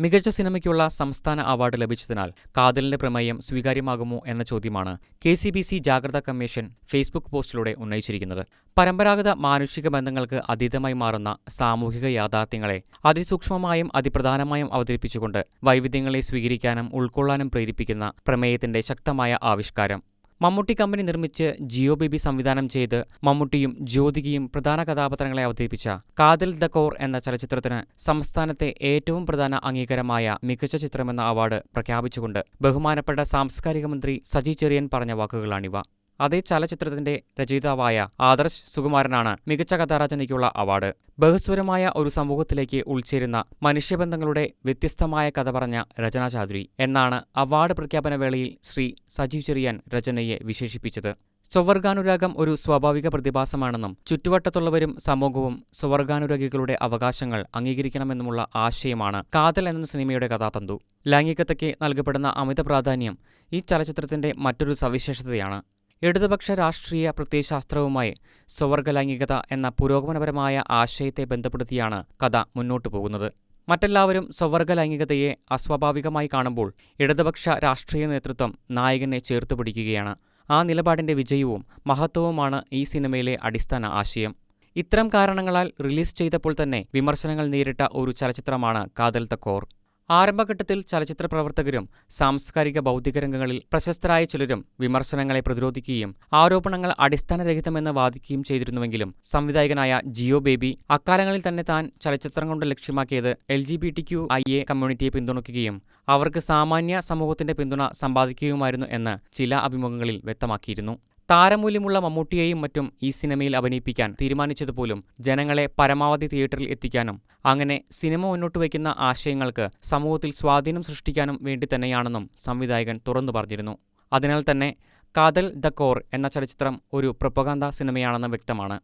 മികച്ച സിനിമയ്ക്കുള്ള സംസ്ഥാന അവാർഡ് ലഭിച്ചതിനാൽ കാതലിന്റെ പ്രമേയം സ്വീകാര്യമാകുമോ എന്ന ചോദ്യമാണ് കെ സി ബി സി ജാഗ്രതാ കമ്മീഷൻ ഫേസ്ബുക്ക് പോസ്റ്റിലൂടെ ഉന്നയിച്ചിരിക്കുന്നത്. പരമ്പരാഗത മാനുഷിക ബന്ധങ്ങൾക്ക് അതീതമായി മാറുന്ന സാമൂഹിക യാഥാർത്ഥ്യങ്ങളെ അതിസൂക്ഷ്മമായും അതിപ്രധാനമായും അവതരിപ്പിച്ചുകൊണ്ട് വൈവിധ്യങ്ങളെ സ്വീകരിക്കാനും ഉൾക്കൊള്ളാനും പ്രേരിപ്പിക്കുന്ന പ്രമേയത്തിന്റെ ശക്തമായ ആവിഷ്കാരം. മമ്മൂട്ടി കമ്പനി നിർമ്മിച്ച് ജിയോ ബേബി സംവിധാനം ചെയ്ത് മമ്മൂട്ടിയും ജ്യോതികയും പ്രധാന കഥാപാത്രങ്ങളെ അവതരിപ്പിച്ച കാതിൽ ദ കോർ എന്ന ചലച്ചിത്രത്തിന് സംസ്ഥാനത്തെ ഏറ്റവും പ്രധാന അംഗീകാരമായ മികച്ച ചിത്രമെന്ന അവാർഡ് പ്രഖ്യാപിച്ചുകൊണ്ട് ബഹുമാനപ്പെട്ട സാംസ്കാരിക മന്ത്രി സജി ചെറിയൻ പറഞ്ഞ വാക്കുകളാണിവ. അതേ ചലച്ചിത്രത്തിന്റെ രചയിതാവായ ആദർശ് സുകുമാരനാണ് മികച്ച കഥാരചനയ്ക്കുള്ള അവാർഡ്. ബഹുസ്വരമായ ഒരു സമൂഹത്തിലേക്ക് ഉൾച്ചേരുന്ന മനുഷ്യബന്ധങ്ങളുടെ വ്യത്യസ്തമായ കഥ പറഞ്ഞ രചനാചാതുരി എന്നാണ് അവാർഡ് പ്രഖ്യാപന വേളയിൽ ശ്രീ സജീവ് ചെറിയാൻ രചനയെ വിശേഷിപ്പിച്ചത്. സ്വവർഗാനുരാഗം ഒരു സ്വാഭാവിക പ്രതിഭാസമാണെന്നും ചുറ്റുവട്ടത്തുള്ളവരും സമൂഹവും സ്വവർഗാനുരാഗികളുടെ അവകാശങ്ങൾ അംഗീകരിക്കണമെന്നുമുള്ള ആശയമാണ് കാതൽ എന്ന സിനിമയുടെ കഥാതന്തു. ലൈംഗികതയ്ക്ക് നൽകപ്പെടുന്ന അമിത പ്രാധാന്യം ഈ ചലച്ചിത്രത്തിന്റെ മറ്റൊരു സവിശേഷതയാണ്. ഇടതുപക്ഷ രാഷ്ട്രീയ പ്രത്യയശാസ്ത്രവുമായി സ്വവർഗലൈംഗികത എന്ന പുരോഗമനപരമായ ആശയത്തെ ബന്ധപ്പെടുത്തിയാണ് കഥ മുന്നോട്ടു പോകുന്നത്. മറ്റെല്ലാവരും സ്വവർഗ ലൈംഗികതയെ അസ്വാഭാവികമായി കാണുമ്പോൾ ഇടതുപക്ഷ രാഷ്ട്രീയ നേതൃത്വം നായകനെ ചേർത്ത് പിടിക്കുകയാണ്. ആ നിലപാടിന്റെ വിജയവും മഹത്വവുമാണ് ഈ സിനിമയിലെ അടിസ്ഥാന ആശയം. ഇത്തരം കാരണങ്ങളാൽ റിലീസ് ചെയ്തപ്പോൾ തന്നെ വിമർശനങ്ങൾ നേരിട്ട ഒരു ചലച്ചിത്രമാണ് കാതൽ ദ കോർ ആരംഭഘട്ടത്തിൽ ചലച്ചിത്ര പ്രവർത്തകരും സാംസ്കാരിക ബൗദ്ധിക രംഗങ്ങളിൽ പ്രശസ്തരായ ചിലരും വിമർശനങ്ങളെ പ്രതിരോധിക്കുകയും ആരോപണങ്ങൾ അടിസ്ഥാനരഹിതമെന്ന് വാദിക്കുകയും ചെയ്തിരുന്നുവെങ്കിലും സംവിധായകനായ ജിയോ ബേബി അക്കാലങ്ങളിൽ തന്നെ താൻ ചലച്ചിത്രം കൊണ്ട് ലക്ഷ്യമാക്കിയത് L G B T Q I A കമ്മ്യൂണിറ്റിയെ പിന്തുണയ്ക്കുകയും അവർക്ക് സാമാന്യ സമൂഹത്തിന്റെ പിന്തുണ സമ്പാദിക്കുകയുമായിരുന്നു എന്ന് ചില അഭിമുഖങ്ങളിൽ വ്യക്തമാക്കിയിരുന്നു. താരമൂല്യമുള്ള മമ്മൂട്ടിയെയും മറ്റും ഈ സിനിമയിൽ അഭിനയിപ്പിക്കാൻ തീരുമാനിച്ചതുപോലും ജനങ്ങളെ പരമാവധി തിയേറ്ററിൽ എത്തിക്കാനും അങ്ങനെ സിനിമ മുന്നോട്ട് വയ്ക്കുന്ന ആശയങ്ങൾക്ക് സമൂഹത്തിൽ സ്വാധീനം സൃഷ്ടിക്കാനും വേണ്ടി തന്നെയാണെന്നും സംവിധായകൻ തുറന്നു പറഞ്ഞിരുന്നു. അതിനാൽ തന്നെ കാതൽ ദ കോർ എന്ന ചലച്ചിത്രം ഒരു പ്രൊപ്പഗാന്ത സിനിമയാണെന്ന് വ്യക്തമാണ്.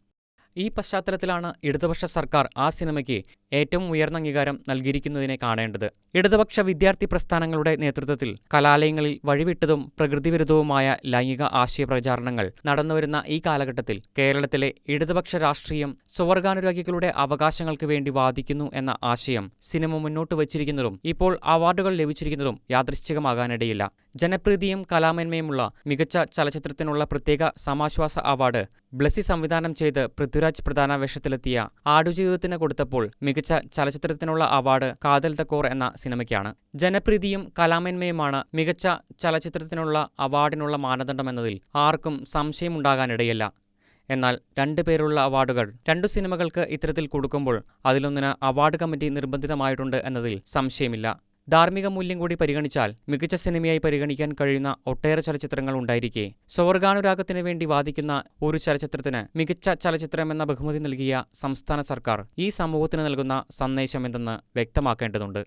ഈ പശ്ചാത്തലത്തിലാണ് ഇടതുപക്ഷ സർക്കാർ ആ സിനിമയ്ക്ക് ഏറ്റവും ഉയർന്ന അംഗീകാരം നൽകിയിരിക്കുന്നതിനെ കാണേണ്ടത്. ഇടതുപക്ഷ വിദ്യാർത്ഥി പ്രസ്ഥാനങ്ങളുടെ നേതൃത്വത്തിൽ കലാലയങ്ങളിൽ വഴിവിട്ടതും പ്രകൃതിവിരുദ്ധവുമായ ലൈംഗിക ആശയ പ്രചാരണങ്ങൾ നടന്നുവരുന്ന ഈ കാലഘട്ടത്തിൽ കേരളത്തിലെ ഇടതുപക്ഷ രാഷ്ട്രീയം സ്വവർഗാനുരാഗികളുടെ അവകാശങ്ങൾക്ക് വേണ്ടി വാദിക്കുന്നു എന്ന ആശയം സിനിമ മുന്നോട്ട് വച്ചിരിക്കുന്നതും ഇപ്പോൾ അവാർഡുകൾ ലഭിച്ചിരിക്കുന്നതും യാദൃശ്ചികമാകാനിടയില്ല. ജനപ്രീതിയും കലാമേന്മയുമുള്ള മികച്ച ചലച്ചിത്രത്തിനുള്ള പ്രത്യേക സമാശ്വാസ അവാർഡ് ബ്ലസി സംവിധാനം ചെയ്ത് പൃഥ്വിരാജ് പ്രധാന വേഷത്തിലെത്തിയ ആടുജീവിതത്തിന് കൊടുത്തപ്പോൾ മികച്ച ചലച്ചിത്രത്തിനുള്ള അവാർഡ് കാതൽ തക്കോർ കോർ എന്ന സിനിമയ്ക്കാണ്. ജനപ്രീതിയും കലാമേന്മയുമാണ് മികച്ച ചലച്ചിത്രത്തിനുള്ള അവാർഡിനുള്ള മാനദണ്ഡമെന്നതിൽ ആർക്കും സംശയമുണ്ടാകാനിടയില്ല. എന്നാൽ രണ്ടു പേരുള്ള അവാർഡുകൾ രണ്ടു സിനിമകൾക്ക് ഇത്തരത്തിൽ കൊടുക്കുമ്പോൾ അതിലൊന്നിന് അവാർഡ് കമ്മിറ്റി നിർബന്ധിതമായിട്ടുണ്ട് എന്നതിൽ സംശയമില്ല. ധാർമ്മിക മൂല്യം കൂടി പരിഗണിച്ചാൽ മികച്ച സിനിമയായി പരിഗണിക്കാൻ കഴിയുന്ന ഒട്ടേറെ ചലച്ചിത്രങ്ങൾ ഉണ്ടായിരിക്കെ. സ്വർഗാനുരാഗത്തിന് വേണ്ടി വാദിക്കുന്ന ഒരു ചലച്ചിത്രത്തിന് മികച്ച ചലച്ചിത്രമെന്ന ബഹുമതി നൽകിയ സംസ്ഥാന സർക്കാർ ഈ സമൂഹത്തിന് നൽകുന്ന സന്ദേശം എന്തെന്ന് വ്യക്തമാക്കേണ്ടതുണ്ട്.